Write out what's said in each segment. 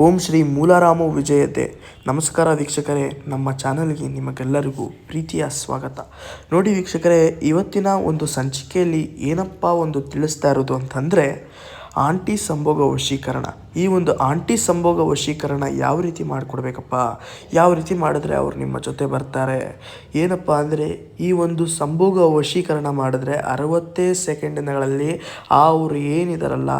ಓಂ ಶ್ರೀ ಮೂಲಾರಾಮ ವಿಜಯತೆ. ನಮಸ್ಕಾರ ವೀಕ್ಷಕರೇ, ನಮ್ಮ ಚಾನಲ್ಗೆ ನಿಮಗೆಲ್ಲರಿಗೂ ಪ್ರೀತಿಯ ಸ್ವಾಗತ. ನೋಡಿ ವೀಕ್ಷಕರೇ, ಇವತ್ತಿನ ಒಂದು ಸಂಚಿಕೆಯಲ್ಲಿ ಏನಪ್ಪ ಒಂದು ತಿಳಿಸ್ತಾ ಇರೋದು ಅಂತಂದರೆ ಆಂಟಿ ಸಂಭೋಗ ವಶೀಕರಣ. ಈ ಒಂದು ಆಂಟಿ ಸಂಭೋಗ ವಶೀಕರಣ ಯಾವ ರೀತಿ ಮಾಡಿಕೊಡ್ಬೇಕಪ್ಪ? ಯಾವ ರೀತಿ ಮಾಡಿದ್ರೆ ಅವರು ನಿಮ್ಮ ಜೊತೆ ಬರ್ತಾರೆ? ಏನಪ್ಪ ಅಂದರೆ, ಈ ಒಂದು ಸಂಭೋಗ ವಶೀಕರಣ ಮಾಡಿದ್ರೆ ಅರವತ್ತೇ ಸೆಕೆಂಡ್ಗಳಲ್ಲಿ ಆ ಅವರು ಏನಿದಾರಲ್ಲ,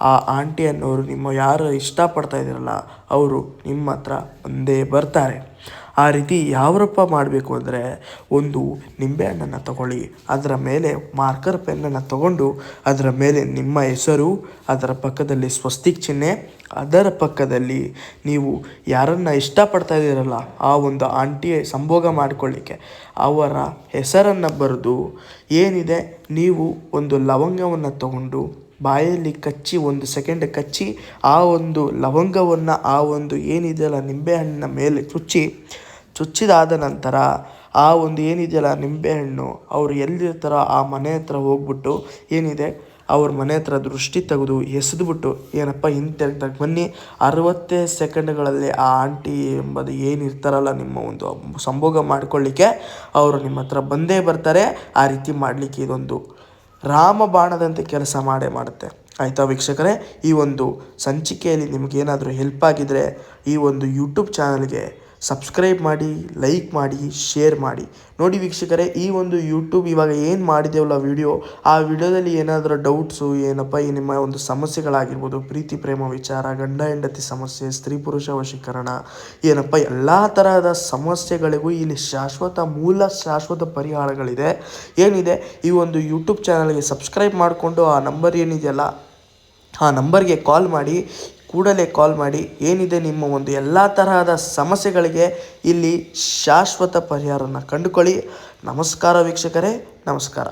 ಆ ಆಂಟಿ ಅನ್ನೋರು ನಿಮ್ಮ ಯಾರು ಇಷ್ಟಪಡ್ತಾ ಇದ್ದೀರಲ್ಲ ಅವರು ನಿಮ್ಮ ಹತ್ರ ಒಂದೇ ಬರ್ತಾರೆ. ಆ ರೀತಿ ಯಾವ್ರಪ್ಪ ಮಾಡಬೇಕು ಅಂದರೆ ಒಂದು ನಿಂಬೆಹಣ್ಣನ್ನು ತಗೊಳ್ಳಿ, ಅದರ ಮೇಲೆ ಮಾರ್ಕರ್ ಪೆನ್ನನ್ನು ತಗೊಂಡು, ಅದರ ಮೇಲೆ ನಿಮ್ಮ ಹೆಸರು, ಅದರ ಪಕ್ಕದಲ್ಲಿ ಸ್ವಸ್ತಿಕ್ ಚಿಹ್ನೆ ಅದರ ಪಕ್ಕದಲ್ಲಿ ನೀವು ಯಾರನ್ನು ಇಷ್ಟಪಡ್ತಾ ಇದ್ದೀರಲ್ಲ, ಆ ಒಂದು ಆಂಟಿ ಸಂಭೋಗ ಮಾಡಿಕೊಳ್ಳಿಕ್ಕೆ, ಅವರ ಹೆಸರನ್ನು ಬರೆದು ಏನಿದೆ, ನೀವು ಒಂದು ಲವಂಗವನ್ನು ತಗೊಂಡು ಬಾಯಲ್ಲಿ ಕಚ್ಚಿ, ಒಂದು ಸೆಕೆಂಡ್ ಕಚ್ಚಿ, ಆ ಒಂದು ಲವಂಗವನ್ನು, ಆ ಒಂದು ಏನಿದೆಯಲ್ಲ, ನಿಂಬೆಹಣ್ಣಿನ ಮೇಲೆ ಚುಚ್ಚಿ, ಚುಚ್ಚಿದಾದ ನಂತರ ಆ ಒಂದು ಏನಿದೆಯಲ್ಲ, ನಿಂಬೆಹಣ್ಣು, ಅವರು ಎಲ್ಲಿರ್ತಾರೋ ಆ ಮನೆ ಹತ್ರ ಹೋಗ್ಬಿಟ್ಟು ಏನಿದೆ ಅವ್ರ ಮನೆ ಹತ್ರ ದೃಷ್ಟಿ ತೆಗೆದು ಎಸೆದ್ಬಿಟ್ಟು, ಏನಪ್ಪ ಹಿಂತಿರುಗ್ದಾಗ ಬನ್ನಿ? ಅರವತ್ತೇ ಸೆಕೆಂಡ್ಗಳಲ್ಲಿ ಆ ಆಂಟಿ ಎಂಬುದು ಏನಿರ್ತಾರಲ್ಲ ನಿಮ್ಮ ಒಂದು ಸಂಭೋಗ ಮಾಡ್ಕೊಳ್ಳಿಕ್ಕೆ, ಅವರು ನಿಮ್ಮ ಹತ್ರ ಬಂದೇ ಬರ್ತಾರೆ, ಆ ರೀತಿ ಮಾಡಲಿಕ್ಕೆ ಇದೊಂದು ರಾಮಬಾಣದಂತೆ ಕೆಲಸ ಮಾಡೇ ಮಾಡುತ್ತೆ. ಆಯಿತಾ ವೀಕ್ಷಕರೇ, ಈ ಒಂದು ಸಂಚಿಕೆಯಲ್ಲಿ ನಿಮಗೇನಾದರೂ ಹೆಲ್ಪ್ ಆಗಿದ್ದರೆ ಈ ಒಂದು ಯೂಟ್ಯೂಬ್ ಚಾನಲ್ಗೆ ಸಬ್ಸ್ಕ್ರೈಬ್ ಮಾಡಿ, ಲೈಕ್ ಮಾಡಿ, ಶೇರ್ ಮಾಡಿ. ನೋಡಿ ವೀಕ್ಷಕರೇ, ಈ ಒಂದು ಯೂಟ್ಯೂಬ್ ಇವಾಗ ಏನು ಮಾಡಿದ್ದೇವಲ್ಲ ವಿಡಿಯೋ, ಆ ವಿಡಿಯೋದಲ್ಲಿ ಏನಾದರೂ ಡೌಟ್ಸು ಏನಪ್ಪ, ಈ ನಿಮ್ಮ ಒಂದು ಸಮಸ್ಯೆಗಳಾಗಿರ್ಬೋದು, ಪ್ರೀತಿ, ಪ್ರೇಮ, ವಿಚಾರ, ಗಂಡ, ಹೆಂಡತಿ ಸಮಸ್ಯೆ, ಸ್ತ್ರೀ, ಪುರುಷ ವಶೀಕರಣ, ಏನಪ್ಪ, ಎಲ್ಲ ತರಹದ ಸಮಸ್ಯೆಗಳಿಗೂ ಇಲ್ಲಿ ಶಾಶ್ವತ ಮೂಲ, ಶಾಶ್ವತ ಪರಿಹಾರಗಳಿದೆ. ಏನಿದೆ, ಈ ಒಂದು ಯೂಟ್ಯೂಬ್ ಚಾನಲ್ಗೆ ಸಬ್ಸ್ಕ್ರೈಬ್ ಮಾಡಿಕೊಂಡು ಆ ನಂಬರ್ ಏನಿದೆಯಲ್ಲ, ಆ ನಂಬರ್ಗೆ ಕಾಲ್ ಮಾಡಿ ಕೂಡಲೇ ಕಾಲ್ ಮಾಡಿ, ಏನಿದೆ ನಿಮ್ಮ ಒಂದು ಎಲ್ಲ ತರಹದ ಸಮಸ್ಯೆಗಳಿಗೆ ಇಲ್ಲಿ ಶಾಶ್ವತ ಪರಿಹಾರನ ಕಂಡುಕೊಳ್ಳಿ. ನಮಸ್ಕಾರ ವೀಕ್ಷಕರೇ, ನಮಸ್ಕಾರ.